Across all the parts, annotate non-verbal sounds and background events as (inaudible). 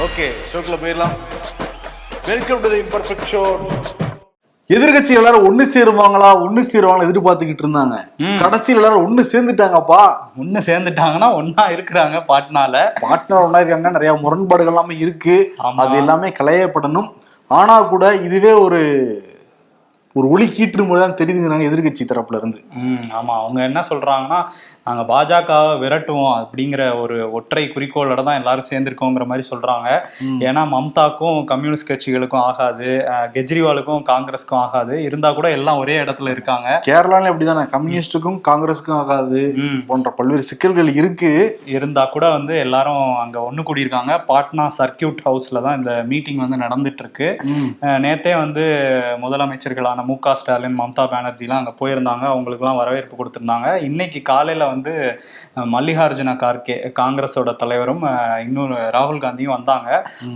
Okay ஷோக்குள்ள போயிடலாம். Welcome to the imperfect show எதிர்கட்சி எல்லாரும் ஒண்ணு சேருவாங்களா ஒண்ணு சேருவாங்களா எதிர்பார்த்துக்கிட்டு இருந்தாங்க. கடைசியில் எல்லாரும் ஒண்ணு சேர்ந்துட்டாங்கப்பா. ஒண்ணு சேர்ந்துட்டாங்கன்னா ஒண்ணா இருக்கிறாங்க பாட்னால. பார்ட்னர் ஒண்ணா இருக்காங்க நிறைய முரண்பாடுகள் எல்லாமே இருக்கு. அது எல்லாமே களையப்படணும். ஆனா கூட இதுவே ஒரு ஒரு ஒளி கீற்று முறை தான் தெரியுதுங்கிறாங்க எதிர்கட்சி தரப்புல இருந்து. ஆமா. அவங்க என்ன சொல்றாங்கன்னா நாங்க பாஜகவை விரட்டுவோம் அப்படிங்கிற ஒரு ஒற்றை குறிக்கோளோட தான் எல்லாரும் சேர்ந்திருக்கோங்கிற மாதிரி சொல்றாங்க. ஏன்னா மம்தாக்கும் கம்யூனிஸ்ட் கட்சிகளுக்கும் ஆகாது கெஜ்ரிவாலுக்கும் காங்கிரஸ்க்கும் ஆகாது. இருந்தா கூட எல்லாம் ஒரே இடத்துல இருக்காங்க. கேரளால எப்படிதானே கம்யூனிஸ்டுக்கும் காங்கிரஸுக்கும் ஆகாது போன்ற பல்வேறு சிக்கல்கள் இருக்கு. இருந்தா கூட வந்து எல்லாரும் அங்க ஒண்ணு கூடியிருக்காங்க. பாட்னா சர்க்கியூட் ஹவுஸ்ல தான் இந்த மீட்டிங் வந்து நடந்துட்டு இருக்கு நேத்தே வந்து முதலமைச்சர்களான மு க ஸ்டாலின் மம்தா பானர்ஜிலாம் அங்கே போயிருந்தாங்க. அவங்களுக்குலாம் வரவேற்பு கொடுத்துருந்தாங்க. இன்னைக்கு காலையில் வந்து மல்லிகார்ஜுன கார்கே காங்கிரஸோட தலைவரும் இன்னொரு ராகுல் காந்தியும் வந்தாங்க.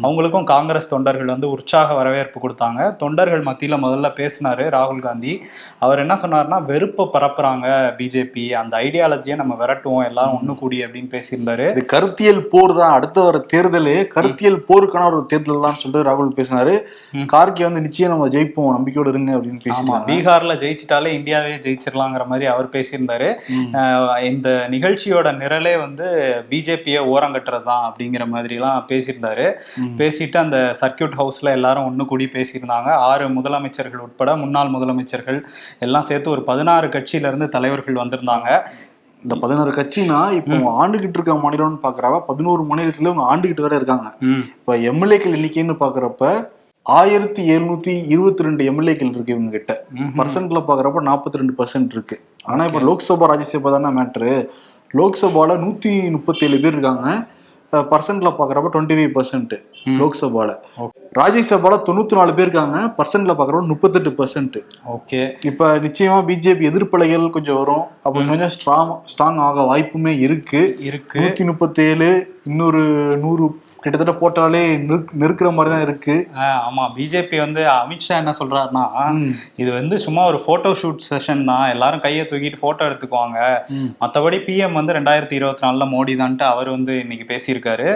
அவங்களுக்கும் காங்கிரஸ் தொண்டர்கள் வந்து உற்சாக வரவேற்பு கொடுத்தாங்க. தொண்டர்கள் மத்தியில் முதல்ல பேசினாரு ராகுல் காந்தி. அவர் என்ன சொன்னார்னா வெறுப்பை பரப்புறாங்க பிஜேபி. அந்த ஐடியாலஜியை நம்ம விரட்டுவோம். எல்லாரும் ஒன்று கூடி அப்படின்னு பேசியிருந்தாரு. இது கருத்தியல் போர் தான். அடுத்த வர தேர்தலே கருத்தியல் போருக்கான ஒரு தேர்தல் தான் சொல்லிட்டு ராகுல் பேசினாரு. கார்கே வந்து நிச்சயம் நம்ம ஜெயிப்போம். நம்பிக்கையோட இருங்க அப்படின்னு பேசினாங்க பீகார்ல ஜெயிச்சிட்டாலே இந்தியாவே ஜெயிச்சிடலாங்கிற மாதிரி அவர் பேசியிருந்தாரு. இந்த நிகழ்ச்சியோட நிரலே வந்து பிஜேபியை ஓரங்கட்டுறது தான் அப்படிங்கிற மாதிரிலாம் பேசியிருந்தாரு. பேசிட்டு அந்த சர்க்கியூட் ஹவுஸ்ல எல்லாரும் ஒன்று கூடி பேசியிருந்தாங்க. ஆறு முதலமைச்சர்கள் உட்பட முன்னாள் முதலமைச்சர்கள் எல்லாம் சேர்த்து ஒரு பதினாறு கட்சியில இருந்து தலைவர்கள் வந்திருந்தாங்க. இந்த பதினாறு கட்சினா இப்போ ஆண்டுகிட்டு இருக்க மாநிலம்னு பாக்குறப்ப பதினோரு மாநிலத்துல இவங்க ஆண்டுகிட்டு வேற இருக்காங்க. இப்ப எம்எல்ஏக்கள் எண்ணிக்கைன்னு பாக்குறப்ப ஆயிரத்தி எழுநூத்தி இருபத்தி ரெண்டு எம்எல்ஏக்கள் இருக்கு இவங்க கிட்ட. பர்சன்ட்ல பாக்குறப்ப நாற்பத்தி ரெண்டு பர்சன்ட் இருக்கு. ஆனா இப்ப லோக்சபா ராஜ்யசபா தானே மேட்ரு லோக்சபால நூத்தி முப்பத்தி ஏழு பேர் இருக்காங்க. பர்சன்ட்ல பாக்குறப்ப டுவெண்ட்டி ஃபைவ் பர்சன்ட். லோக்சபால. ராஜ்யசபால தொண்ணூத்தி நாலு பேர் இருக்காங்க. பர்சன்ட்ல பாக்குறப்ப முப்பத்தெட்டு பர்சன்ட் ஓகே இப்ப நிச்சயமா பிஜேபி எதிர்ப்பலைகள் கொஞ்சம் வரும். அப்ப கொஞ்சம் ஸ்ட்ராங் ஸ்ட்ராங் ஆக வாய்ப்புமே இருக்கு. இருக்கு. நூத்தி முப்பத்தி ஏழு இன்னொரு நூறு கிட்டத்தட்ட போட்டாலே நெருக்- நெருக்குற மாதிரி தான் இருக்கு. ஆமா. பிஜேபி வந்து அமித்ஷா என்ன சொல்றாருன்னா. இது வந்து சும்மா ஒரு போட்டோ ஷூட் செஷன் தான். எல்லாரும் கையை தூக்கிட்டு போட்டோ எடுத்துக்குவாங்க. மற்றபடி பிஎம் வந்து ரெண்டாயிரத்தி இருபத்தி நாலுல மோடி தான்ட்டு அவர் வந்து இன்னைக்கு பேசியிருக்காரு.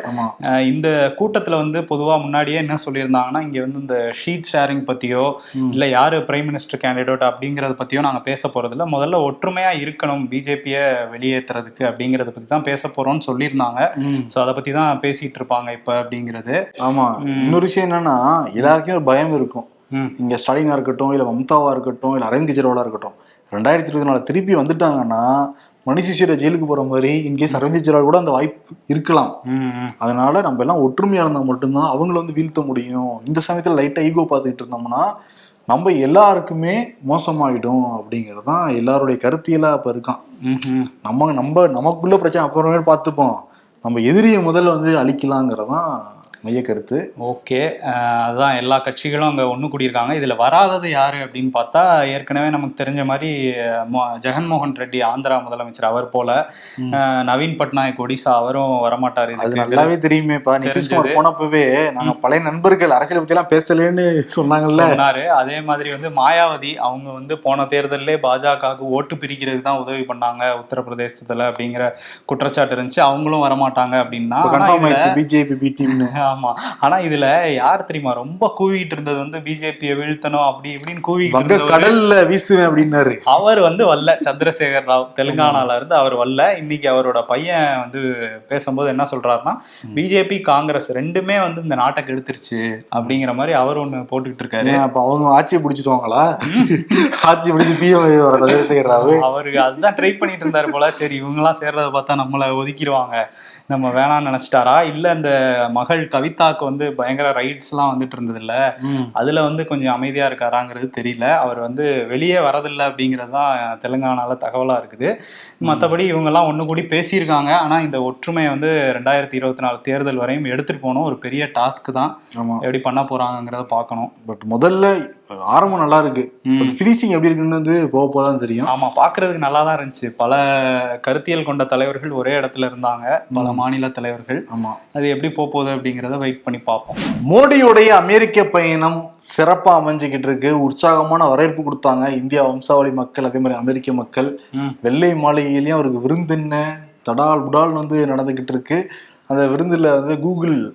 இந்த கூட்டத்துல வந்து பொதுவா முன்னாடியே என்ன சொல்லியிருந்தாங்கன்னா இங்க வந்து இந்த ஷீட் ஷேரிங் பத்தியோ இல்ல யாரு பிரைம் மினிஸ்டர் கேண்டிடேட் அப்படிங்கறத பத்தியோ நாங்க பேச போறதில்ல. முதல்ல ஒற்றுமையா இருக்கணும் பிஜேபியை வெளியேற்றுறதுக்கு அப்படிங்கறத பத்தி தான் பேச போறோம்னு சொல்லியிருந்தாங்க. ஸோ அதை பத்தி தான் பேசிட்டு இருப்பாங்க இப்ப அப்படிங்கிறது. ஆமா. இன்னொரு விஷயம் என்னன்னா எல்லாருக்கும் ஒரு பயம் இருக்கும். இங்க ஸ்டாலினா இருக்கட்டும் இல்ல மம்தாவா இருக்கட்டும் இல்ல அரவிந்த் கெஜ்ரிவாலா இருக்கட்டும். ரெண்டாயிரத்தி இருபத்தி நாலு திருப்பி வந்துட்டாங்கன்னா சிஷியரை ஜெயிலுக்கு போற மாதிரி இன்கேஸ் அரவிந்த் கெஜ்ரிவால் கூட அந்த வாய்ப்பு இருக்கலாம். அதனால நம்ம எல்லாம் ஒற்றுமையா இருந்தா மட்டும்தான் அவங்கள வந்து வீழ்த்த முடியும். இந்த சமயத்துல லைட்டா ஈகோ பார்த்துக்கிட்டு இருந்தோம்னா நம்ம எல்லாருக்குமே மோசமாயிடும் அப்படிங்கிறது தான் எல்லாருடைய கருத்தியலா இப்ப இருக்கான். நம்ம நம்ம நமக்குள்ள பிரச்சனை அப்புறமே பார்த்துப்போம். நம்ம எதிரியை முதல்ல வந்து அழிக்கலாங்கிறதான் மைய கருத்து ஓகே அதுதான் எல்லா கட்சிகளும் அங்கே ஒன்று கூடியிருக்காங்க. இதில் வராதது யாரு அப்படின்னு பார்த்தா ஏற்கனவே நமக்கு தெரிஞ்ச மாதிரி ஜெகன்மோகன் ரெட்டி ஆந்திரா முதலமைச்சர் அவர் போல நவீன் பட்நாயக் ஒடிசா அவரும் வரமாட்டார். இதுக்கு நல்லாவே தெரியுமேப்பா நிதிஷ்குமார். போனப்பவே நாங்க பழைய நண்பர்கள் அரசியல் எல்லாம் பேசலன்னு சொன்னாங்கல்ல. சொன்னாரு. அதே மாதிரி வந்து மாயாவதி அவங்க வந்து போன தேர்தலிலே பாஜகவுக்கு ஓட்டு பிரிக்கிறதுக்கு தான் உதவி பண்ணாங்க உத்தரப்பிரதேசத்துல அப்படிங்கிற குற்றச்சாட்டு இருந்துச்சு. அவங்களும் வரமாட்டாங்க அப்படின்னா பிஜேபி பி டீம்னு. (laughs) ஆமா. ஆனா இதுல யார் தெரியுமா? ரொம்ப கூவிட்டு இருந்தது வந்து பிஜேபியை வீழ்த்தணும் அப்படி இப்படின்னு இருந்தவர் கடல்ல வீசுவேன் அப்படின்னாரு. அவர் வந்து வரல. சந்திரசேகர் ராவ் தெலுங்கானால இருந்து அவர் வரல. இன்னைக்கு அவரோட பையன் வந்து பேசும்போது என்ன சொல்றாருன்னா பிஜேபி காங்கிரஸ் ரெண்டுமே வந்து இந்த நாட்டை கெடுத்துருச்சு. அப்படிங்கிற மாதிரி அவர் ஒண்ணு போட்டுக்கிட்டு இருக்காரு. அப்ப அவங்க ஆட்சியை பிடிச்சிட்டுவாங்களா ஆட்சி பிடிச்சி பிஎம் சந்திரசேகர் ராவு. அவருக்கு அதுதான் ட்ரை பண்ணிட்டு இருந்தாரு போல. சரி இவங்கெல்லாம் சேர்றத பார்த்தா நம்மளை ஒதுக்கிடுவாங்க. நம்ம வேணாம்னு நினைச்சிட்டாரா? இல்ல அந்த மகள் கவிதாக்கு வந்து பயங்கர ரைட்ஸ் எல்லாம் வந்துட்டு இருந்தது இல்ல. அதுல வந்து கொஞ்சம் அமைதியா இருக்காராங்கிறது தெரியல. அவர் வந்து வெளியே வரதில்லை அப்படிங்கிறது தான் தெலுங்கானால தகவலா இருக்குது. மற்றபடி இவங்கெல்லாம் ஒண்ணு கூடி பேசியிருக்காங்க. ஆனா இந்த ஒற்றுமையை வந்து ரெண்டாயிரத்தி இருபத்தி நாலு தேர்தல் வரையும் எடுத்துட்டு போகணும் ஒரு பெரிய டாஸ்க் தான். எப்படி பண்ண போறாங்கிறத பார்க்கணும். பட் முதல்ல ஆரம்பம் நல்லா இருக்கு. ஃபினிஷிங் எப்படி இருக்குன்னு வந்து போக போதான் தெரியும். ஆமா பாக்குறதுக்கு நல்லா தான் இருந்துச்சு. பல கருத்தியல் கொண்ட தலைவர்கள் ஒரே இடத்துல இருந்தாங்க. பல மாநில தலைவர்கள். ஆமா. அது எப்படி போக போகுது அப்படிங்கிறத வெயிட் பண்ணி பார்ப்போம். மோடியுடைய அமெரிக்க பயணம் சிறப்பா அமைஞ்சுக்கிட்டு இருக்கு. உற்சாகமான வரவேற்பு கொடுத்தாங்க. இந்தியா வம்சாவளி மக்கள் அதே மாதிரி அமெரிக்க மக்கள். வெள்ளை மாளிகையிலயும் அவருக்கு விருந்தென்ன தடால் புடால் வந்து நடந்துகிட்டு இருக்கு. அந்த விருந்துல வந்து கூகுள்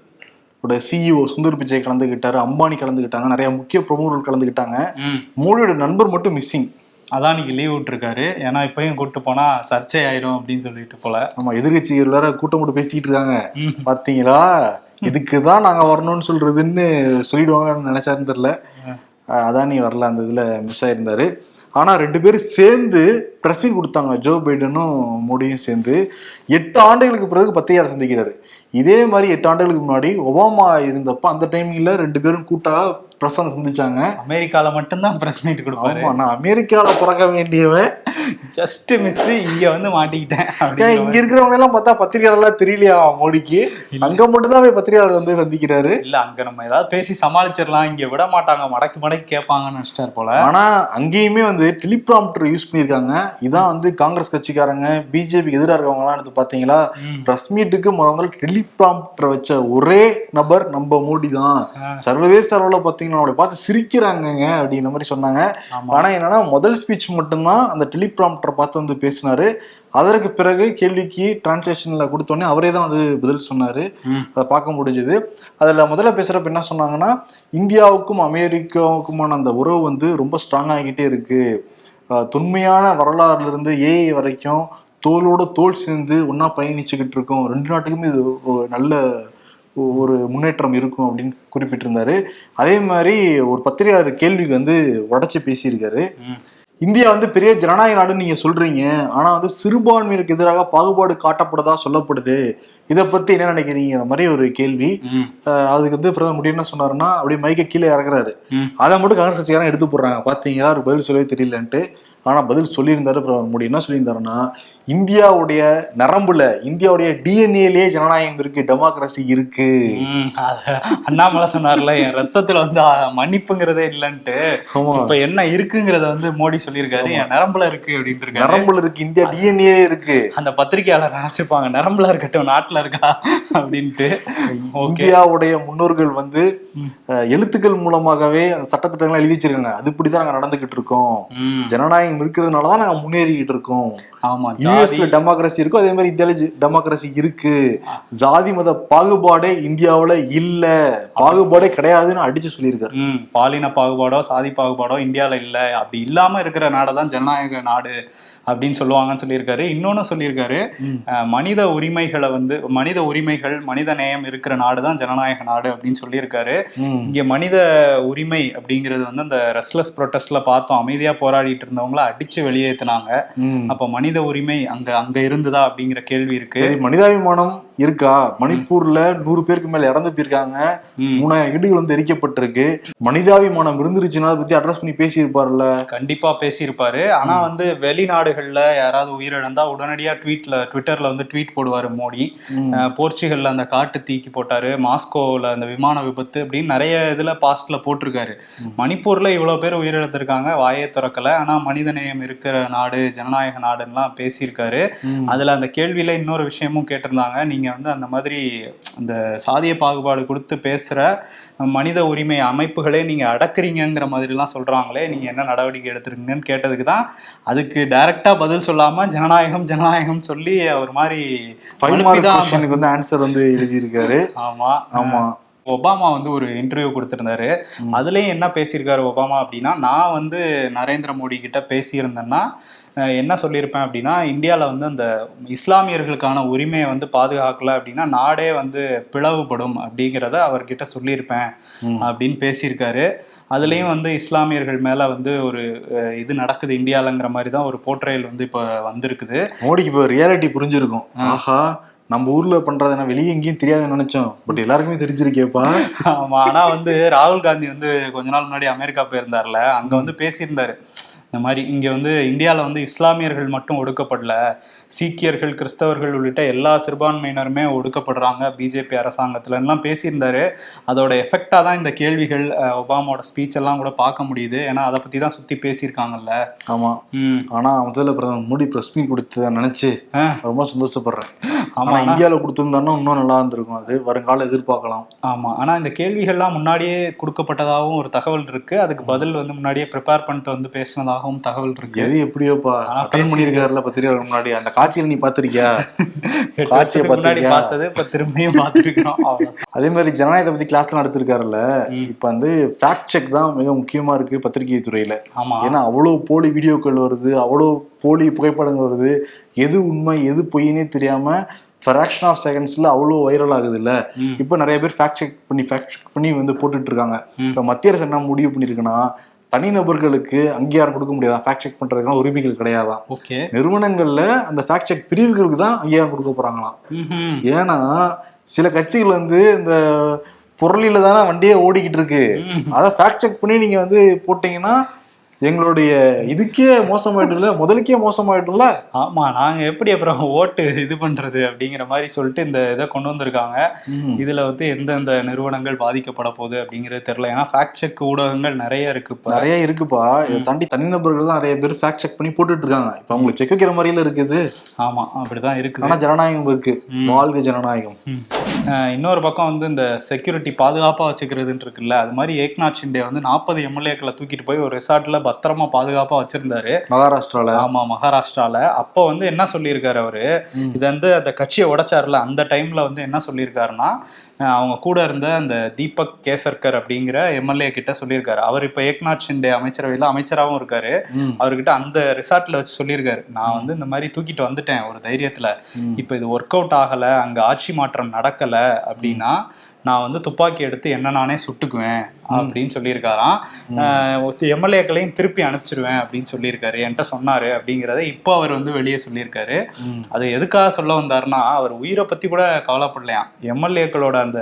சிஇஓ சுந்தர் பிச்சை கலந்துக்கிட்டாரு அம்பானி கலந்துக்கிட்டாங்க நிறைய முக்கிய பிரமுகர்கள் கலந்துக்கிட்டாங்க ம். மோடியோட நண்பர் மட்டும் மிஸ்ஸிங் அதான் இன்னைக்கு லீவ் விட்டுருக்காரு. ஏன்னா இப்பயும் கூட்டு போனா சர்ச்சை ஆயிரும் அப்படின்னு சொல்லிட்டு போல. நம்ம எதிர்கட்சிகள் வேற கூட்டம் போட்டு பேசிக்கிட்டு இருக்காங்க. பாத்தீங்களா? இதுக்கு தான் நாங்கள் வரணும்னு சொல்றதுன்னு சொல்லிடுவாங்கன்னு நினைச்சாருன்னு தெரில அதானி வரல அந்த இதில் மிஸ் ஆயிருந்தாரு. ஆனால் ரெண்டு பேரும் சேர்ந்து ப்ரெஸ் மீட் கொடுத்தாங்க. ஜோ பைடனும் மோடியும் சேர்ந்து. எட்டு ஆண்டுகளுக்கு பிறகு பத்திரிகையாளர் சந்திக்கிறாரு. இதே மாதிரி எட்டு ஆண்டுகளுக்கு முன்னாடி ஒபாமா இருந்தப்ப அந்த டைமிங்கில் ரெண்டு பேரும் பிரசனை சந்திச்சாங்க. அமெரிக்கால மட்டும்தான் பிரஸ் மீட் கொடுப்பாரு. நான் அமெரிக்கால பிறக்க வேண்டியவன். ஜஸ்ட் மிஸ் இங்க வந்து மாட்டிக்கிட்டேன் இங்க இருக்கிறவங்க எல்லாம் பார்த்தா பத்திரிகையாளர்லாம் தெரியலையா மோடிக்கு? அங்க மட்டும் தான் போய் பத்திரிகையாளர் வந்து சந்திக்கிறாரு. இல்ல அங்க நம்ம ஏதாவது பேசி சமாளிச்சிடலாம். இங்க விட மாட்டாங்க. மடக்கி மடக்கி கேட்பாங்கன்னு நினைச்சிட்டாரு போல. ஆனா அங்கேயுமே வந்து டெலிபிராம்டர் யூஸ் பண்ணியிருக்காங்க. இதான் வந்து காங்கிரஸ் கட்சிக்காரங்க பிஜேபிக்கு எதிராக இருக்கவங்க எல்லாம் எடுத்து பாத்தீங்களா. பிரஸ் மீட்டுக்கு முதல்ல டெலிபிராம்டர் வச்ச ஒரே நபர் நம்ம மோடி தான். சர்வதேச அளவுல பாத்தீங்கன்னா அவளை பார்த்து சிரிக்கிறாங்கங்க அப்படின்ற மாதிரி சொன்னாங்க. ஆமா. ஆனா என்னன்னா முதல் ஸ்பீச் மட்டும்தான் அந்த டெலிபிராம்டர் பார்த்து வந்து பேசினாரு. அதற்கு பிறகு கேள்விக்கு டிரான்ஸ்லேஷன்ல கொடுத்தோடனே அவரே தான் வந்து பதில் சொன்னாரு. அதை பார்க்க முடிஞ்சது. அதில் முதல்ல பேசுகிறப்ப என்ன சொன்னாங்கன்னா இந்தியாவுக்கும் அமெரிக்காவுக்குமான அந்த உறவு வந்து ரொம்ப ஸ்ட்ராங் ஆகிக்கிட்டே இருக்கு. அஹ் தொன்மையான வரலாறுல இருந்து ஏஐ வரைக்கும் தோளோட தோல் சேர்ந்து ஒன்றா பயணிச்சுக்கிட்டு இருக்கோம். ரெண்டு நாட்டுக்குமே இது நல்ல ஒரு முன்னேற்றம் இருக்கும் அப்படின்னு குறிப்பிட்டிருந்தாரு. அதே மாதிரி ஒரு பத்திரிகையாளர் கேள்விக்கு வந்து உடச்சி பேசியிருக்காரு. இந்தியா வந்து பெரிய ஜனநாயக நாடுன்னு நீங்க சொல்றீங்க. ஆனா வந்து சிறுபான்மையினருக்கு எதிராக பாகுபாடு காட்டப்படுதா சொல்லப்படுது. இதை பத்தி என்ன நினைக்கிறீங்கிற மாதிரி ஒரு கேள்வி. அதுக்கு வந்து பிரதமர் மோடி என்ன சொன்னாருன்னா அப்படியே மைக்க கீழே இறக்குறாரு. அதை மட்டும் காங்கிரஸ் கட்சிக்காரன் எடுத்து போடுறாங்க. பாத்தீங்களா? ஒரு பதில் சொல்லவே தெரியலன்ட்டு. ஆனா பதில் சொல்லியிருந்தாரு பிரதமர் மோடி. என்ன சொல்லியிருந்தாருன்னா இந்தியாவுடைய நரம்புல இந்தியாவுடைய டிஎன்ஏலயே ஜனநாயகம் இருக்கு டெமோக்ரஸி இருக்கு. அண்ணாமலை சொன்னார்ல என் ரத்தத்துல வந்து மன்னிப்புங்கிறதே இல்லைன்ட்டு. இப்ப என்ன இருக்குங்கிறத வந்து மோடி சொல்லியிருக்காரு என் நரம்புல இருக்கு அப்படின்ட்டு நரம்புல இருக்கு இந்தியா டிஎன்ஏ இருக்கு. அந்த பத்திரிகையாளர் நினைச்சுப்பாங்க நரம்புல இருக்கட்டும் நாட்டுல இருக்கா அப்படின்ட்டு. இந்தியாவுடைய முன்னோர்கள் வந்து எழுத்துக்கள் மூலமாகவே அந்த சட்டத்திட்டங்களை எழுதி வச்சிருக்காங்க அது இப்படிதான் நாங்க நடந்துகிட்டு இருக்கோம். ஜனநாயகம் இருக்கிறதுனாலதான் நாங்க முன்னேறிக்கிட்டு இருக்கோம். ஆமா யூஎஸ்ல டெமோக்ரஸி இருக்கும் அதே மாதிரி இந்தியால டெமோக்ரஸி இருக்கு. ஜாதி மத பாகுபாடே இந்தியாவுல இல்ல. பாகுபாடே கிடையாதுன்னு அடிச்சு சொல்லியிருக்காரு. பாலின பாகுபாடோ சாதி பாகுபாடோ இந்தியால இல்ல. அப்படி இல்லாம இருக்கிற நாடை தான் ஜனநாயக நாடு. அப்படின்னு சொல்லுவாங்கன்னு சொல்லியிருக்காரு. இன்னொன்னு சொல்லியிருக்காரு. மனித உரிமைகளை வந்து மனித உரிமைகள் மனித நேயம் இருக்கிற நாடு தான் ஜனநாயக நாடு அப்படின்னு சொல்லியிருக்காரு. இங்க மனித உரிமை அப்படிங்கிறது வந்து அந்த ரெஸ்ட்லெஸ் ப்ரொட்டஸ்ட்ல பார்த்தோம். அமைதியா போராடிட்டு இருந்தவங்கள அடிச்சு வெளியேத்துனாங்க. அப்ப மனித உரிமை அங்க அங்க இருந்ததா அப்படிங்கிற கேள்வி இருக்கு. மனிதாபிமானம் இருக்கா? மணிப்பூர்ல நூறு பேருக்கு மேல இறந்து போயிருக்காங்க. ம். மூணாயிரம் வீடுகள் வந்து எரிக்கப்பட்டிருக்கு. மனிதாபிமானம் இருந்துருச்சுன்னா அதை பத்தி அட்ரஸ் பண்ணி பேசியிருப்பார்ல? கண்டிப்பா பேசியிருப்பாரு. ஆனா வந்து வெளிநாடுகள்ல யாராவது உயிரிழந்தா உடனடியா ட்வீட்ல ட்விட்டர்ல வந்து ட்வீட் போடுவாரு மோடி. போர்ச்சுகல்ல அந்த காட்டு தீக்கி போட்டாரு. மாஸ்கோல அந்த விமான விபத்து அப்படின்னு நிறைய இதுல பாஸ்ட்ல போட்டிருக்காரு. மணிப்பூர்ல இவ்வளவு பேர் உயிரிழந்திருக்காங்க. வாயே திறக்கல. ஆனா மனிதநேயம் இருக்கிற நாடு ஜனநாயக நாடுலாம் பேசியிருக்காரு. அதுல அந்த கேள்வியில இன்னொரு விஷயமும் கேட்டிருந்தாங்க. நீங்க வந்து அந்த மாதிரி அந்த சாதிய பாகுபாடு கொடுத்து பேசுற மனித உரிமை அமைப்புகளே நீங்க அடக்குறீங்கங்கிற மாதிரிலாம் சொல்றாங்களே நீங்க என்ன நடவடிக்கை எடுத்திருக்கீங்கன்னு கேட்டதுக்கு தான் அதுக்கு டைரக்டா பதில் சொல்லாம ஜனநாயகம் ஜனநாயகம் சொல்லி ஒரு மாதிரி தான் வந்து ஆன்சர் வந்து எழுதியிருக்காரு. (laughs) ஆமா. ஆமா. ஒபாமா வந்து ஒரு இன்டர்வியூ கொடுத்திருந்தாரு. அதுலயும் என்ன பேசியிருக்காரு ஒபாமா அப்படின்னா நான் வந்து நரேந்திர மோடி கிட்ட பேசியிருந்தேன்னா என்ன சொல்லியிருப்பேன் அப்படின்னா இந்தியாவில் வந்து அந்த இஸ்லாமியர்களுக்கான உரிமையை வந்து பாதுகாக்கல அப்படின்னா நாடே வந்து பிளவுபடும் அப்படிங்கிறத அவர்கிட்ட சொல்லியிருப்பேன். அப்படின்னு பேசியிருக்காரு. அதுலேயும் வந்து இஸ்லாமியர்கள் மேலே வந்து ஒரு இது நடக்குது இந்தியாலங்கிற மாதிரி தான் ஒரு போர்ட்ரேல் வந்து இப்போ வந்திருக்குது. மோடிக்கு இப்போ ரியாலிட்டி புரிஞ்சிருக்கும். ஆஹா நம்ம ஊர்ல பண்றது என்ன? வெளியே எங்கேயும் தெரியாதுன்னு நினைச்சோம். பட் எல்லாருக்குமே தெரிஞ்சிருக்கேப்பா. ஆமா ஆனா வந்து ராகுல் காந்தி வந்து கொஞ்ச நாள் முன்னாடி அமெரிக்கா போயிருந்தார்ல அங்க வந்து பேசியிருந்தாரு. இந்த மாதிரி இங்க வந்து இந்தியால வந்து இஸ்லாமியர்கள் மட்டும் ஒடுக்கப்படல. சீக்கியர்கள் கிறிஸ்தவர்கள் உள்ளிட்ட எல்லா சிறுபான்மையினருமே ஒடுக்கப்படுறாங்க. பிஜேபி அரசாங்கத்துல எல்லாம் பேசியிருந்தாரு. அதோட எஃபெக்டா தான் இந்த கேள்விகள் ஒபாமாவோட ஸ்பீச் எல்லாம் கூட பார்க்க முடியுது. ஏன்னா அதை பத்தி தான் சுத்தி பேசியிருக்காங்கல்ல. ஆமா. ம். ஆனா முதல்ல பிரதமர் மோடி பிரஸ் மீட் கொடுத்தத நினைச்சு. ரொம்ப சந்தோஷப்படுறேன். ஆமா ஆனா இந்தியால கொடுத்திருந்தாருன்னா இன்னும் நல்லா இருந்திருக்கும். அது வருங்கால எதிர்பார்க்கலாம். ஆமா. ஆனா இந்த கேள்விகள்லாம் முன்னாடியே கொடுக்கப்பட்டதாகவும் ஒரு தகவல் இருக்கு. அதுக்கு பதில் வந்து முன்னாடியே ப்ரிப்பேர் பண்ணிட்டு வந்து பேசினதாகவும் ஆகும் தகவல் இருக்கு எது எப்படியோப்பா அட்டன் பண்ணியிருக்காருல பத்திரிகையாளர் முன்னாடி அந்த காட்சியில் நீ பாத்திருக்கியா (laughs) காட்சியை பார்த்திருக்கியா? பார்த்தது இப்ப திரும்பியும் பார்த்திருக்கிறோம். அதே மாதிரி ஜனநாயகத்தை பத்தி கிளாஸ்ல நடத்திருக்காருல்ல. இப்ப வந்து ஃபேக்ட் செக் தான் மிக முக்கியமா இருக்கு பத்திரிகை துறையில ஆமா ஏன்னா அவ்வளவு போலி வீடியோக்கள் வருது அவ்வளவு போலி புகைப்படங்கள் வருது எது உண்மை எது பொய்னே தெரியாம ஃபிராக்ஷன் ஆஃப் செகண்ட்ஸ்ல அவ்வளோ வைரல் ஆகுது இல்ல. இப்போ நிறைய பேர் ஃபேக்ட் செக் பண்ணி ஃபேக்ட் செக் பண்ணி வந்து போட்டுட்டு இருக்காங்க. இப்போ மத்திய அரசு என்ன முடிவு பண்ணிருக்குன்னா தனிநபர்களுக்கு அங்கீகாரம் கொடுக்க முடியாதான் ஃபேக்ட் செக் பண்றதுக்கான உரிமைகள் கிடையாதான் ஓகே. நிறுவனங்கள்ல அந்த ஃபேக்ட் செக் பிரிவுகளுக்கு தான் அங்கீகாரம் கொடுக்க போறாங்களாம். ஏன்னா சில கட்சிகள் வந்து இந்த பொருளில தானே வண்டியே ஓடிக்கிட்டு இருக்கு. அதை ஃபேக்ட் செக் பண்ணி நீங்க வந்து போட்டீங்கன்னா எங்களுடைய இதுக்கே மோசமாயிடும்ல முதலுக்கே மோசமாயிடும்ல ஆமா நாங்க எப்படி அப்புறம் ஓட்டு இது பண்றது அப்படிங்கிற மாதிரி சொல்லிட்டு இந்த இதை கொண்டு வந்திருக்காங்க. இதுல வந்து எந்தெந்த நிறுவனங்கள் பாதிக்கப்பட போகுது அப்படிங்கிறது தெரியல. ஏன்னா ஃபேக்ட் செக் ஊடகங்கள் நிறைய இருக்கு இப்ப நிறைய இருக்குப்பா. இதை தாண்டி தனிநபர்கள் தான் நிறைய பேர் ஃபேக்ட் செக் பண்ணி போட்டுட்டு இருக்காங்க இப்ப அவங்களுக்கு செக் வைக்கிற மாதிரில இருக்குது. ஆமா அப்படிதான் இருக்குது. ஆனா ஜனநாயகம் இருக்கு. வாழ்க ஜனநாயகம். இன்னொரு பக்கம் வந்து இந்த செக்யூரிட்டி பாதுகாப்பா வச்சுக்கிறதுன்னு இருக்குல்ல அது மாதிரி ஏக்நாத் ஷிண்டே வந்து நாற்பது எம்எல்ஏக்களை தூக்கிட்டு போய் ஒரு ரிசார்ட்ல பத்திரமா பாதுகாப்பா வச்சிருந்தாரு. மகாராஷ்டிரால? ஆமா மகாராஷ்டிரால. அப்போ வந்து என்ன சொல்லியிருக்காரு அவரு. இது வந்து அந்த கட்சியை உடைச்சாருல அந்த டைம்ல வந்து என்ன சொல்லியிருக்காருன்னா அவங்க கூட இருந்த அந்த தீபக் கேசர்கர் அப்படிங்கிற எம்எல்ஏ கிட்ட சொல்லியிருக்காரு. அவர் இப்ப ஏக்நாத் ஷிண்டே அமைச்சரவையில அமைச்சராகவும் இருக்காரு. அவர்கிட்ட அந்த ரிசார்ட்ல வச்சு சொல்லியிருக்காரு. நான் வந்து இந்த மாதிரி தூக்கிட்டு வந்துட்டேன் ஒரு தைரியத்துல. இப்போ இது ஒர்க் அவுட் ஆகல அங்க ஆட்சி மாற்றம் நடக்கல அப்படின்னா நான் வந்து துப்பாக்கி எடுத்து என்ன நானே சுட்டுக்குவேன் அப்படின்னு சொல்லியிருக்காராம். எம்எல்ஏக்களையும் திருப்பி அனுப்பிச்சிருவேன் அப்படின்னு சொல்லியிருக்காரு. என்கிட்ட சொன்னாரு அப்படிங்கிறத இப்போ அவர் வந்து வெளியே சொல்லியிருக்காரு. அது எதுக்காக சொல்ல வந்தாருன்னா அவர் உயிரை பத்தி கூட கவலைப்படலையாம். எம்எல்ஏக்களோட அந்த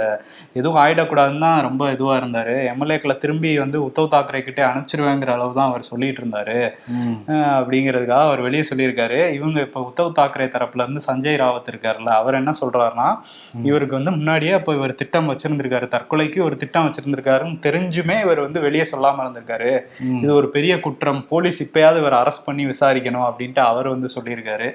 எதுவும் ஆயிடக்கூடாதுன்னு தான் ரொம்ப இதுவா இருந்தாரு. எம்எல்ஏக்களை திரும்பி வந்து உத்தவ் தாக்கரே கிட்டே அனுப்பிச்சிருவேங்கிற அளவு தான் அவர் சொல்லிட்டு இருந்தாரு. அப்படிங்கிறதுக்காக அவர் வெளியே சொல்லியிருக்காரு. இவங்க இப்போ உத்தவ் தாக்கரே தரப்புல இருந்து சஞ்சய் ராவத் இருக்காருல்ல அவர் என்ன சொல்றாருன்னா இவருக்கு வந்து முன்னாடியே அப்போ இவர் திட்டம் வச்சிருந்திருக்காரு. தற்கொலைக்கு ஒரு திட்டம் வச்சிருந்திருக்காருன்னு தெரிஞ்சுமே இவர் வந்து வெளியே சொல்லாம இருந்திருக்காரு. இது ஒரு பெரிய குற்றம். போலீஸ் இப்பயாவது இவர் அரெஸ்ட் பண்ணி விசாரிக்கணும் அப்படின்ட்டு அவர் வந்து சொல்லியிருக்காரு.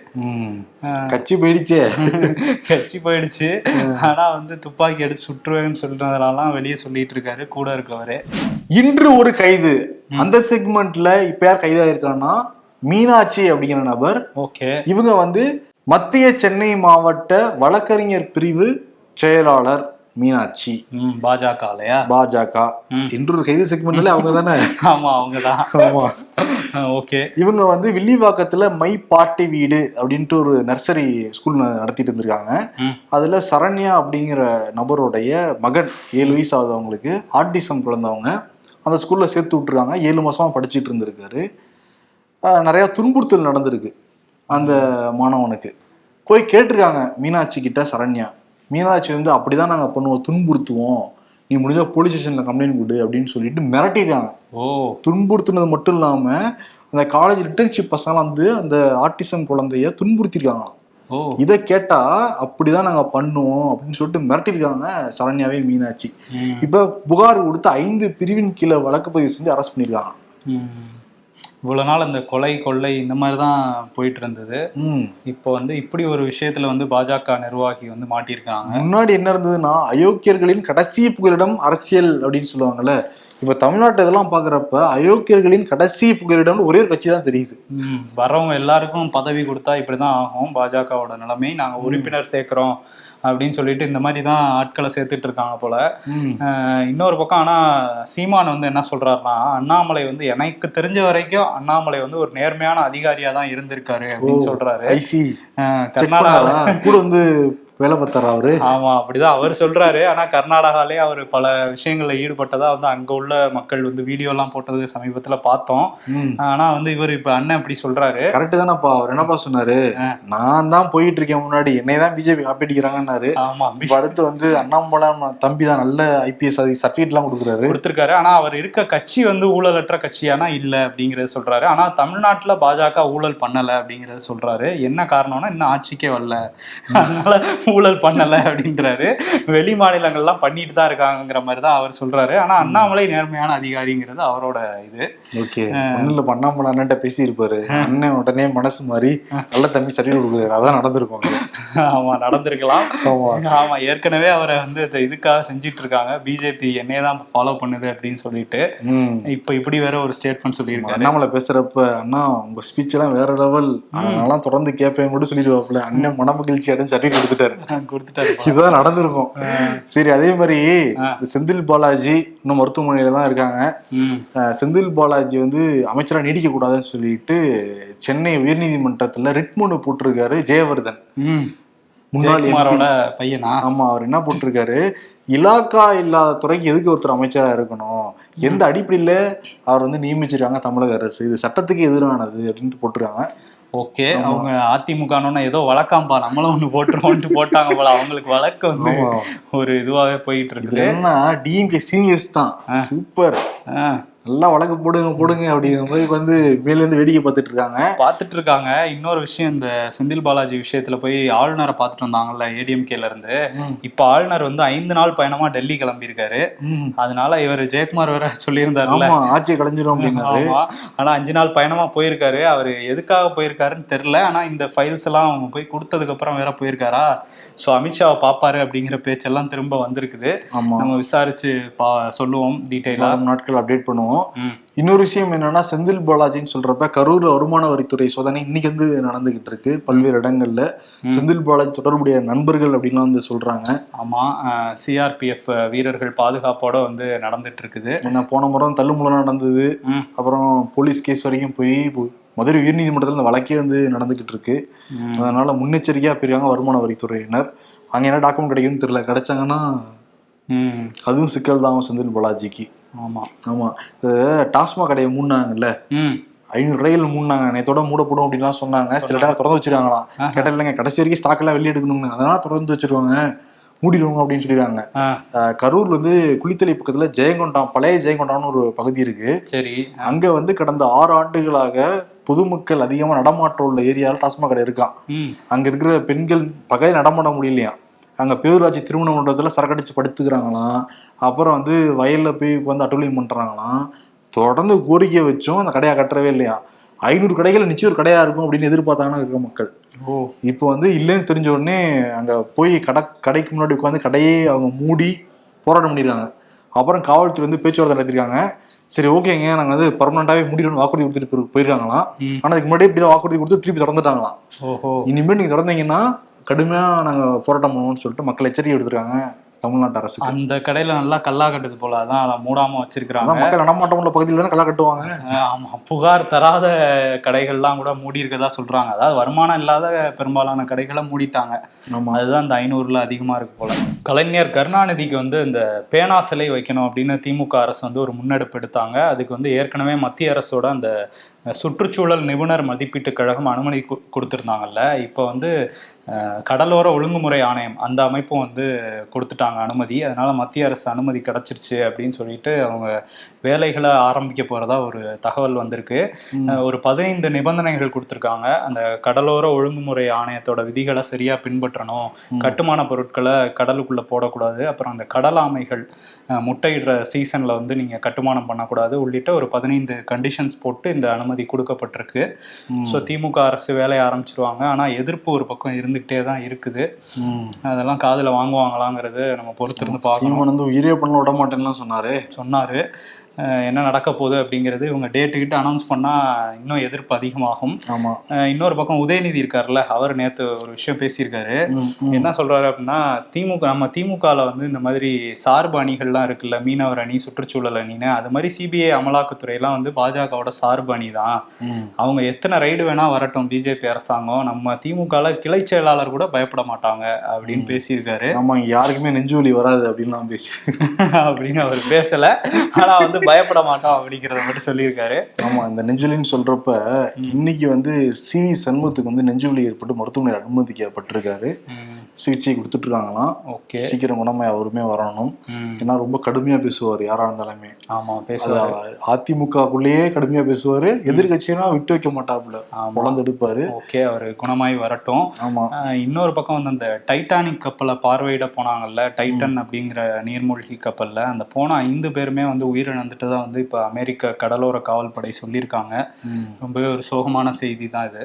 கட்சி போயிடுச்சே. (laughs) கட்சி போயிடுச்சு. ஆனா வந்து துப்பாக்கி எடுத்து சுற்றுவேன்னு சொல்றதுனாலாம் வெளியே சொல்லிட்டு இருக்காரு. கூட இருக்கவரு. இன்று ஒரு கைது. அந்த செக்மெண்ட்ல இப்ப யார் கைதாயிருக்கான்னா மீனாட்சி அப்படிங்கிற நபர். ஓகே. இவங்க வந்து மத்திய சென்னை மாவட்ட வழக்கறிஞர் பிரிவு செயலாளர். மீனாட்சி பாஜக ம். இன்று ஒரு கைது செக்மெண்ட்ல அவங்க தானே? (laughs) ஆமா அவங்கதான் ஆமா. ஓகே. இவங்க வந்து வில்லிவாக்கத்துல மை பாட்டி வீடு அப்படின்ட்டு ஒரு நர்சரி ஸ்கூல் நடத்திட்டு இருந்திருக்காங்க. அதுல சரண்யா அப்படிங்கிற நபருடைய மகன் ஏழு வயசு ஆகுது அவங்களுக்கு ஆர்டிசம் குழந்தவங்க அந்த ஸ்கூல்ல சேர்த்து விட்டுருக்காங்க. ஏழு மாசமா படிச்சுட்டு இருந்திருக்காரு. நிறைய துன்புறுத்தல் நடந்திருக்கு அந்த மாணவனுக்கு. போய் கேட்டிருக்காங்க மீனாட்சி கிட்ட சரண்யா. மீனாட்சி வந்து அப்படிதான் நாங்க பண்ணுவோம் துன்புறுத்துவோம். நீ முடிஞ்சா போலீஸ் ஸ்டேஷன்ல கம்ப்ளைண்ட் கொடு அப்படின்னு சொல்லிட்டு மிரட்டிருக்காங்க. ஓ. துன்புறுத்துனது மட்டும் இல்லாம அந்த காலேஜ் ரிட்டர்ன்ஷிப் பசங்க வந்து அந்த ஆர்டிசம் குழந்தைய துன்புறுத்திருக்காங்களாம் இதை கேட்டா அப்படிதான் நாங்க பண்ணுவோம் அப்படின்னு சொல்லிட்டு மிரட்டிருக்காங்க சரண்யாவே மீனாட்சி. இப்ப புகார் கொடுத்து ஐந்து பிரிவின் கீழே வழக்கு பதிவு செஞ்சு அரெஸ்ட் பண்ணிருக்காங்க. ம். இவ்வளவு நாள் அந்த கொலை கொள்ளை இந்த மாதிரி தான் போயிட்டு இருந்தது. இப்போ வந்து இப்படி ஒரு விஷயத்துல வந்து பாஜக நிர்வாகி வந்து மாட்டியிருக்காங்க. முன்னாடி என்ன இருந்ததுன்னா அயோக்கியர்களின் கடைசி புகலிடம் அரசியல் அப்படின்னு சொல்லுவாங்கல்ல. இப்ப தமிழ்நாட்டு இதெல்லாம் பாக்குறப்ப அயோக்கியர்களின் கடைசி புகலிடம் ஒரே ஒரு கட்சி தான் தெரியுது. ம், வர்றவங்க எல்லாருக்கும் பதவி கொடுத்தா இப்படிதான் ஆகும். பாஜகவோட நிலைமை நாங்க உறுப்பினர் சேர்க்கிறோம். அப்படின்னு சொல்லிட்டு இந்த மாதிரி தான் ஆட்களை சேர்த்துட்டு இருக்காங்க போல. இன்னொரு பக்கம் ஆனா சீமான் வந்து என்ன சொல்றாருன்னா அண்ணாமலை வந்து எனக்கு தெரிஞ்ச வரைக்கும் அண்ணாமலை வந்து ஒரு நேர்மையான அதிகாரியா தான் இருந்திருக்காரு அப்படின்னு சொல்றாரு. பண்ணாரா? கூட வந்து வேலை பார்த்தாரா அவரு? ஆமா அப்படிதான் அவர் சொல்றாரு. ஆனா கர்நாடகாலே அவர் பல விஷயங்கள்ல ஈடுபட்டதா வந்து அங்க உள்ள மக்கள் வந்து வீடியோ எல்லாம் போட்டது சமீபத்துல பார்த்தோம். ஆனா வந்து இவர் இப்ப அண்ணன் இப்படி சொல்றாரு. கரெக்ட் தானப்பா. அவர் என்னப்பா சொன்னாரு? நான் தான் போயிட்டு இருக்கேன் முன்னாடி. என்னை தான் பிஜேபி காப்பிடிக்கிறாங்கன்னாரு ஆமா அடுத்து வந்து அண்ணாமலை தம்பி தான் நல்ல ஐபிஎஸ் சர்டிஃபிகேட் எல்லாம் கொடுக்குறாரு. கொடுத்திருக்காரு. ஆனா அவர் இருக்க கட்சி வந்து ஊழலற்ற கட்சியானா இல்ல அப்படிங்கறத சொல்றாரு. ஆனா தமிழ்நாட்டுல பாஜக ஊழல் பண்ணல அப்படிங்கறத சொல்றாரு. என்ன காரணம்னா இன்னும் ஆட்சிக்கே வரல. அதனால ஊழல் பண்ணல அப்படின்றாரு. வெளி மாநிலங்கள்லாம் பண்ணிட்டு தான் இருக்காங்கங்கிற மாதிரி தான் அவர் சொல்றாரு. ஆனா அண்ணாமலை நேர்மையான அதிகாரிங்கிறது அவரோட இது. ஓகே. இல்ல பண்ணாமல அண்ணன்ட்ட பேசி இருப்பாரு அண்ணன் உடனே மனசு மாறி நல்ல தம்பி சரி கொடுக்குறாரு. அதான் நடந்திருக்கும். ஆமா நடந்திருக்கலாம். ஆமா. ஏற்கனவே அவரை வந்து இதுக்காக செஞ்சிட்டு இருக்காங்க பிஜேபி என்னைய தான் ஃபாலோ பண்ணுது அப்படின்னு சொல்லிட்டு. இப்ப இப்படி வேற ஒரு ஸ்டேட்மெண்ட் சொல்லியிருக்காரு. அண்ணாமலை பேசுறப்ப அண்ணா உங்க ஸ்பீச் எல்லாம் வேற லெவல் அதனால தொடர்ந்து கேட்பேன் கூட சொல்லிடுவாப்ல அண்ணன் மனமகிழ்ச்சி அடைஞ்சு சர்டிஃபிகேட் கொடுத்துட்டாரு. இதுதான் நடந்திருக்கும். சரி அதே மாதிரி செந்தில் பாலாஜி இன்னும் மருத்துவமனையில தான் இருக்காங்க. செந்தில் பாலாஜி வந்து அமைச்சரா நீடிக்க கூடாதுன்னு சொல்லிட்டு சென்னை உயர்நீதிமன்றத்துல ரிட் மனு போட்டிருக்காரு ஜெயவர்தன். முன்னாள் பையனா? ஆமா அவர் என்ன போட்டிருக்காரு? இலாக்கா இல்லாத துறைக்கு எதுக்கு ஒருத்தர் அமைச்சரா இருக்கணும்? எந்த அடிப்படையில அவர் வந்து நியமிச்சிருக்காங்க தமிழக அரசு? இது சட்டத்துக்கு எதிரானது அப்படின்ட்டு போட்டிருக்காங்க. ஓகே அவங்க அதிமுகன்னு ஏதோ வழக்காம்பா நம்மளும் ஒண்ணு போட்டுருவோம்ட்டு போட்டாங்க போல அவங்களுக்கு வழக்கு வந்து. ஒரு இதுவாவே போயிட்டு இதுல இருக்குது டிஎம்கே சீனியர்ஸ் தான். சூப்பர் ஆ, நல்லா வழக்கு போடுங்க போடுங்க அப்படிங்கிற மாதிரி வந்து மேல இருந்து வேடிக்கை பார்த்துட்டு இருக்காங்க. பார்த்துட்டு இருக்காங்க. இன்னொரு விஷயம் இந்த செந்தில் பாலாஜி விஷயத்துல போய் ஆளுநரை பார்த்துட்டு வந்தாங்கல்ல ஏடிஎம்கேல இருந்து. இப்ப ஆளுநர் வந்து ஐந்து நாள் பயணமா டெல்லி கிளம்பியிருக்காரு. அதனால இவர் ஜெயக்குமார் வேற சொல்லியிருந்தாருல்ல ஆமா ஆட்சியை கலைஞ்சிரும் ஆனா அஞ்சு நாள் பயணமா போயிருக்காரு. அவரு எதுக்காக போயிருக்காருன்னு தெரியல. ஆனா இந்த ஃபைல்ஸ் எல்லாம் அவங்க போய் கொடுத்ததுக்கு அப்புறம் வேற போயிருக்காரா? சோ அமித்ஷாவை பாப்பாரு அப்படிங்கிற பேச்செல்லாம் திரும்ப வந்திருக்குது. நம்ம விசாரிச்சு பா சொல்லுவோம் டீட்டெயிலா வாரம் நாட்கள் அப்டேட் பண்ணுவோம். ம். இன்னொரு விஷயம் என்னன்னா செந்தில் பாலாஜின்னு சொல்றப்ப கரூர் வருமான வரித்துறை சோதனை இன்னைக்கு வந்து நடந்துகிட்டு இருக்கு பல்வேறு இடங்கள்ல. செந்தில் பாலாஜி தொடர்புடைய நண்பர்கள் அப்படின்லாம் வந்து சொல்றாங்க. ஆமா சிஆர்பிஎஃப் வீரர்கள் பாதுகாப்போட வந்து நடந்துட்டு இருக்குது. ஏன்னா போன முறை தள்ளுமுலாம் நடந்தது. அப்புறம் போலீஸ் கேஸ் வரைக்கும் போய் மதுரை உயர்நீதிமன்றத்தில் இந்த வழக்கே வந்து நடந்துகிட்டு இருக்கு. அதனால முன்னெச்சரிக்கையா போயிருக்காங்க வருமான வரித்துறையினர். அங்க என்ன டாக்குமெண்ட் கிடைக்கும்னு தெரியல. கிடைச்சாங்கன்னா அதுவும் சிக்கல் தான் செந்தில் பாலாஜிக்கு. ஆமா. ஆமா. இது டாஸ்மாக் கடையை மூடினாங்கல்ல? ம். ஐநூறு கடைகள் மூடினாங்க. நேத்தோட மூடப்படும் அப்படின்லாம் சொன்னாங்க. சில இடங்கள் திறந்து வச்சிருக்காங்களாம். ஆஹா. கேட்டா இல்லைங்க கடைசி வரைக்கும் ஸ்டாக் எல்லாம் வெளியே எடுக்கணும்னு. அதனால திறந்து வச்சிருவாங்க. மூடிடுவாங்க அப்படின்னு சொல்லிடுறாங்க. கரூர்ல வந்து குளித்தலை பக்கத்துல ஜெயங்கொண்டாம் பழைய ஜெயங்கொண்டாம்னு ஒரு பகுதி இருக்கு. சரி. அங்க வந்து கடந்த ஆறு ஆண்டுகளாக பொதுமக்கள் அதிகமா நடமாட்டம் உள்ள ஏரியால டாஸ்மாக் கடை இருக்கான் அங்க இருக்கிற பெண்கள் பகலில் நடமாட முடியலையா அங்க பேரூராட்சி திருமண மண்டபத்துல சரக்கடிச்சு படுத்துக்கிறாங்களாம். அப்புறம் வந்து வயல்ல போய் வந்து அட்டூழியம் பண்றாங்களாம். தொடர்ந்து கோரிக்கை வச்சும் அந்த கடையா கட்டவே இல்லையா? ஐநூறு கடைகள் நிச்சயம் ஒரு கடையா இருக்கும் அப்படின்னு எதிர்பார்த்தாங்கன்னா இருக்கிற மக்கள். ஓ. இப்போ வந்து இல்லைன்னு தெரிஞ்ச உடனே அங்க போய் கடை கடைக்கு முன்னாடி உட்காந்து கடையே அவங்க மூடி போராட்டம் பண்ணிருக்காங்க. அப்புறம் காவல்துறை வந்து பேச்சுவார்த்தை நடத்திருக்காங்க. சரி ஓகேங்க. நாங்க வந்து பர்மனண்டாவே மூடிடணும் வாக்குறுதி கொடுத்துட்டு போய்- போயிருக்காங்களாம். ம். ஆனா அதுக்கு முன்னாடி இப்படி தான் வாக்குறுதி கொடுத்து திருப்பி திறந்துட்டாங்களாம். ஓஹோ. இனிமேல் நீங்க திறந்தீங்கன்னா கடுமையா நாங்க போராட்டம் பண்ணுவோம்னு சொல்லிட்டு மக்கள் எச்சரிக்கை எடுத்திருக்காங்க தமிழ்நாட்டு அரசுக்கு. அந்த கடையில நல்லா கல்லா கட்டுது போல அதான் அதை மூடாம வச்சிருக்கிறாங்க. மக்கள் நடமாட்டம் உள்ள பகுதியில் தானே கல்லா கட்டுவாங்க. அஹ் ஆமா புகார் தராத கடைகள்லாம் கூட மூடி இருக்கதா சொல்றாங்க. அதாவது வருமானம் இல்லாத பெரும்பாலான கடைகளை மூடிட்டாங்க. அதுதான் இந்த ஐநூறுல அதிகமா இருக்கு போல. கலைஞர் கருணாநிதிக்கு வந்து இந்த பேனா சிலை வைக்கணும் அப்படின்னு திமுக அரசு வந்து ஒரு முன்னெடுப்பு எடுத்தாங்க. அதுக்கு வந்து ஏற்கனவே மத்திய அரசோட அந்த சுற்றுச்சூழல் நிபுணர் மதிப்பீட்டு கழகம் அனுமதி கொடுத்திருந்தாங்கல்ல. இப்போ வந்து கடலோர ஒழுங்குமுறை ஆணையம் அந்த அமைப்பும் வந்து கொடுத்துட்டாங்க அனுமதி. அதனால மத்திய அரசு அனுமதி கிடைச்சிருச்சு அப்படின்னு சொல்லிட்டு அவங்க வேலைகளை ஆரம்பிக்க போறதா ஒரு தகவல் வந்திருக்கு. ஒரு பதினைந்து நிபந்தனைகள் கொடுத்துருக்காங்க. அந்த கடலோர ஒழுங்குமுறை ஆணையத்தோட விதிகளை சரியா பின்பற்றணும். கட்டுமான பொருட்களை கடலுக்குள்ள போடக்கூடாது. அப்புறம் அந்த கடல் ஆமைகள் அஹ், முட்டையிடுற சீசன்ல வந்து நீங்க கட்டுமானம் பண்ணக்கூடாது. உள்ளிட்ட ஒரு பதினைந்து கண்டிஷன்ஸ் போட்டு இந்த அனுமதி கொடுக்கப்பட்டிருக்கு. ஸோ திமுக அரசு வேலையை ஆரம்பிச்சிருவாங்க. ஆனா எதிர்ப்பு ஒரு பக்கம் இருந்துகிட்டே தான் இருக்குது. அதெல்லாம் காதுல வாங்குவாங்களாங்கிறது நம்ம பொறுத்திருந்து பார்க்கணும். வந்து உயிரே பண்ண விட மாட்டேன்னுலாம் சொன்னாரு. சொன்னாரு. என்ன நடக்க போகுது அப்படிங்கிறது இவங்க டேட்டுக்கிட்ட அனௌன்ஸ் பண்ணா இன்னும் எதிர்ப்பு அதிகமாகும். ஆமா. அஹ் இன்னொரு பக்கம் உதயநிதி இருக்காருல்ல அவர் நேத்து ஒரு விஷயம் பேசியிருக்காரு. என்ன சொல்றாரு அப்படின்னா திமுக நம்ம திமுகல வந்து இந்த மாதிரி சார்பு அணிகள்லாம் இருக்குல்ல மீனவர் அணி சுற்றுச்சூழல் அணின்னு அது மாதிரி சிபிஐ அமலாக்கத்துறையெல்லாம் வந்து பாஜகவோட சார்பு அணி தான். அவங்க எத்தனை ரைடு வேணா வரட்டும் பிஜேபி அரசாங்கம் நம்ம திமுகல கிளை செயலாளர் கூட பயப்பட மாட்டாங்க அப்படின்னு பேசியிருக்காரு. ஆமா இங்க யாருக்குமே நெஞ்சு வலி வராது அப்படின்லாம் பேசி (laughs) அப்படின்னு அவர் பேசல. ஆனா வந்து பயப்பட மாட்டோம் அப்படிங்கிறத மட்டும் சொல்லியிருக்காரு. ஆமா இந்த நெஞ்சுவலின்னு சொல்றப்ப இன்னைக்கு வந்து சி வி சண்முகத்துக்கு வந்து நெஞ்சுவலி ஏற்பட்டு மருத்துவமனையில் அனுமதிக்கப்பட்டிருக்காரு. சிகிச்சை கொடுத்துட்டு இருக்காங்களாம் ஓகே. சீக்கிரம் குணமாய் அவருமே வரணும். ஏன்னா ரொம்ப கடுமையா பேசுவார் யாரா இருந்தாலுமே. ஆமா அது பேசுவாரு அதிமுகக்குள்ளேயே கடுமையா பேசுவாரு. எதிர்கட்சியெல்லாம் விட்டு வைக்க மாட்டாப்புல. எடுப்பாரு. ஓகே அவர் குணமாய் வரட்டும். ஆமா. ஆஹ் இன்னொரு பக்கம் வந்து அந்த டைட்டானிக் கப்பலை பார்வையிட போனாங்கல்ல டைட்டன் அப்படிங்கிற நீர்மூழ்கி கப்பல்ல. அந்த போன ஐந்து பேருமே வந்து உயிரிழந்துட்டு தான் வந்து இப்போ அமெரிக்க கடலோர காவல்படை சொல்லியிருக்காங்க. ரொம்பவே ஒரு சோகமான செய்தி தான் இது.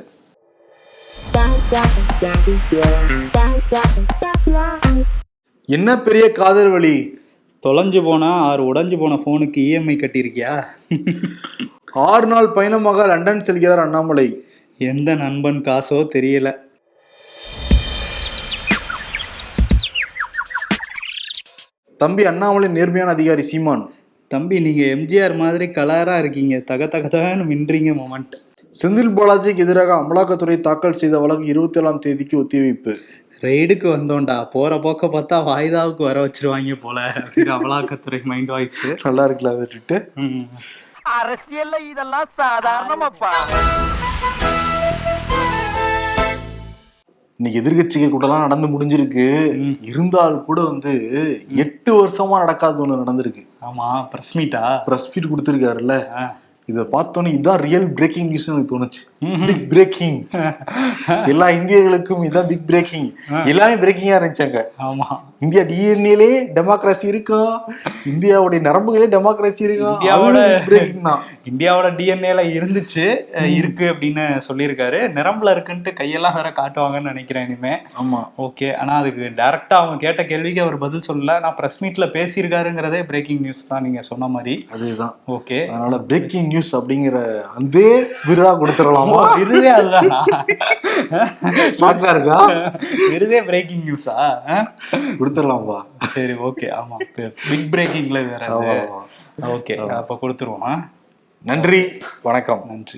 என்ன பெரிய காதல் வழி தொலைஞ்சு போனா ஆறு உடைஞ்சு போன ஃபோனுக்கு இஎம்ஐ கட்டியிருக்கியா? ஆறு நாள் பயணமாக லண்டன் செல்கிறார் அண்ணாமலை. எந்த நண்பன் காசோ தெரியல. தம்பி அண்ணாமலை நேர்மையான அதிகாரி சீமான். தம்பி நீங்க எம்ஜிஆர் மாதிரி கலரா இருக்கீங்க. தக தக தகன்னு மின்றீங்க மொமெண்ட் செந்தில் பாலாஜிக்கு எதிராக அமலாக்கத்துறை தாக்கல் செய்த வழக்கு இருபத்தி ஏழாம் தேதிக்கு ஒத்திவைப்பு. ரெய்டுக்கு வந்தோம்டா. போற போக்க பார்த்தா வாய்தாவுக்கு வர வச்சிருவாங்க போல அமலாக்கத்துறை மைண்ட் வாய்ஸ் நல்லா இருக்குல்ல அதை அரசியல்ல இதெல்லாம் சாதாரணமாப்பா. இன்னைக்கு எதிர்கட்சிகள் கூட்டம்லாம் நடந்து முடிஞ்சிருக்கு. இருந்தால் கூட வந்து எட்டு வருஷமா நடக்காத ஒண்ணு நடந்திருக்கு. ஆமா பிரஸ் மீட்டா பிரஸ் ஃபீட் கொடுத்துருக்காருல்ல. இதை பார்த்தோன்னே இதுதான் ரியல் பிரேக்கிங் நியூஸ் எனக்கு தோணுச்சு. பிக் பிரேக்கிங் (laughs) எல்லா இந்தியர்களுக்கும் இதான் பிக் பிரேக்கிங் எல்லாமே பிரேக்கிங்கா இருந்துச்சாங்க. ஆமா. இந்தியா டிஎன்ஏலே டெமோக்ரஸி இருக்கும் இந்தியாவுடைய நரம்புகளே டெமோக்ரஸி இருக்கும் பிரேக்கிங் தான். இந்தியாவோட டிஎன்ஏல இருந்துச்சு இருக்கு அப்படின்னு சொல்லியிருக்காரு. நிரம்புல இருக்குன்ட்டு கையெல்லாம் வேற காட்டுவாங்கன்னு நினைக்கிறேன் இனிமே. ஆமா. ஓகே. ஆனா அதுக்கு டைரக்டா அவங்க கேட்ட கேள்விக்கு அவர் பதில் சொல்லல. நான் பிரஸ் மீட்ல பேசியிருக்காருங்கிறதே பிரேக்கிங் நியூஸ் தான் நீங்க சொன்ன மாதிரி. அதேதான். ஓகே. அதனால பிரேக்கிங் நியூஸ் அப்படிங்கிற அந்த விருதா கொடுத்துடலாமா? விருதே அதுதானா? இருக்கா? விருதே பிரேக்கிங் நியூஸா கொடுத்துடலாம்பா சரி ஓகே. ஆமா. பிக் பிரேக்கிங்ல வேற. ஓகே. அப்ப கொடுத்துருவோம்? நன்றி வணக்கம். நன்றி.